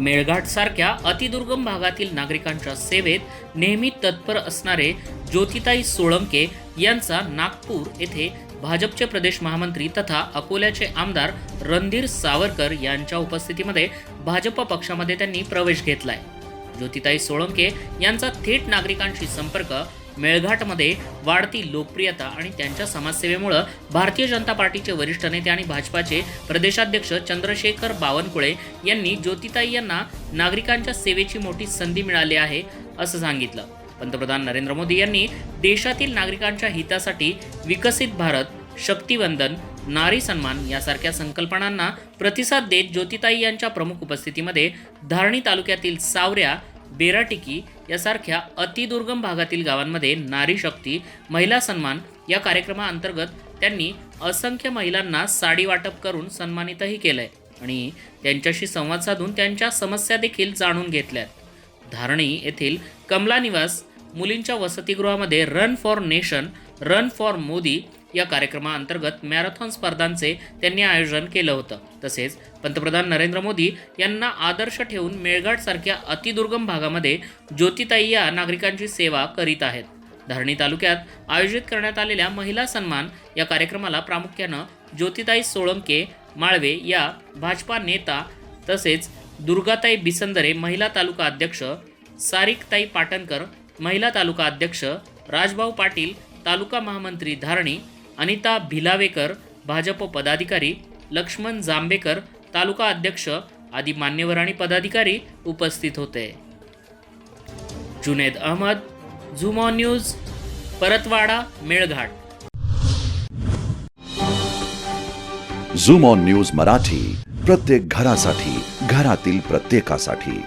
मेळघाटसारख्या अतिदुर्गम भागातील नागरिकांच्या सेवेत नेहमी तत्पर असणारे ज्योतिताई सोळंके यांचा नागपूर येथे भाजपचे प्रदेश महामंत्री तथा अकोल्याचे आमदार रणधीर सावरकर यांच्या उपस्थितीमध्ये भाजप पक्षामध्ये त्यांनी प्रवेश घेतलाय. ज्योतिताई सोळंके यांचा थेट नागरिकांशी संपर्क मेळघाटमध्ये वाढती लोकप्रियता आणि त्यांच्या समाजसेवेमुळं भारतीय जनता पार्टीचे वरिष्ठ नेते आणि भाजपाचे प्रदेशाध्यक्ष चंद्रशेखर बावनकुळे यांनी ज्योतिताई यांना नागरिकांच्या सेवेची मोठी संधी मिळाली आहे असं सांगितलं. पंतप्रधान नरेंद्र मोदी यांनी देशातील नागरिकांच्या हितासाठी विकसित भारत शक्तिवंदन नारी सन्मान यासारख्या संकल्पनांना प्रतिसाद देत ज्योतिताई यांच्या प्रमुख उपस्थितीमध्ये धारणी तालुक्यातील सावऱ्या बेराटिकी यासारख्या अतिदुर्गम भागातील गावांमध्ये नारी शक्ती महिला सन्मान या कार्यक्रमाअंतर्गत त्यांनी असंख्य महिलांना साडी वाटप करून सन्मानितही केलंय आणि त्यांच्याशी संवाद साधून त्यांच्या समस्या देखील जाणून घेतल्यात. धारणी येथील कमला निवास मुलींच्या वसतिगृहामध्ये run for nation run for Modi या कार्यक्रमाअंतर्गत मॅरेथॉन स्पर्धांचे त्यांनी आयोजन केलं होतं. तसेच पंतप्रधान नरेंद्र मोदी यांना आदर्श ठेवून मेळघाटसारख्या अतिदुर्गम भागामध्ये ज्योतिताई या नागरिकांची सेवा करीत आहेत. धारणी तालुक्यात आयोजित करण्यात आलेल्या महिला सन्मान या कार्यक्रमाला प्रामुख्यानं ज्योतिताई सोळंके माळवे या भाजपा नेता तसेच दुर्गाताई बिसंदरे महिला तालुका अध्यक्ष सारिकताई पाटणकर महिला तालुका अध्यक्ष राजभाऊ पाटील तालुका महामंत्री धारणी अनिता भिलावेकर भाजप पदाधिकारी लक्ष्मण जांभेकर तालुका अध्यक्ष आदी मान्यवर आणि पदाधिकारी उपस्थित होते. Juned Ahmad zoom on news Paratwada Melghat. Zoom on news Marathi प्रत्येक घरासाठी घरातील प्रत्येकासाठी.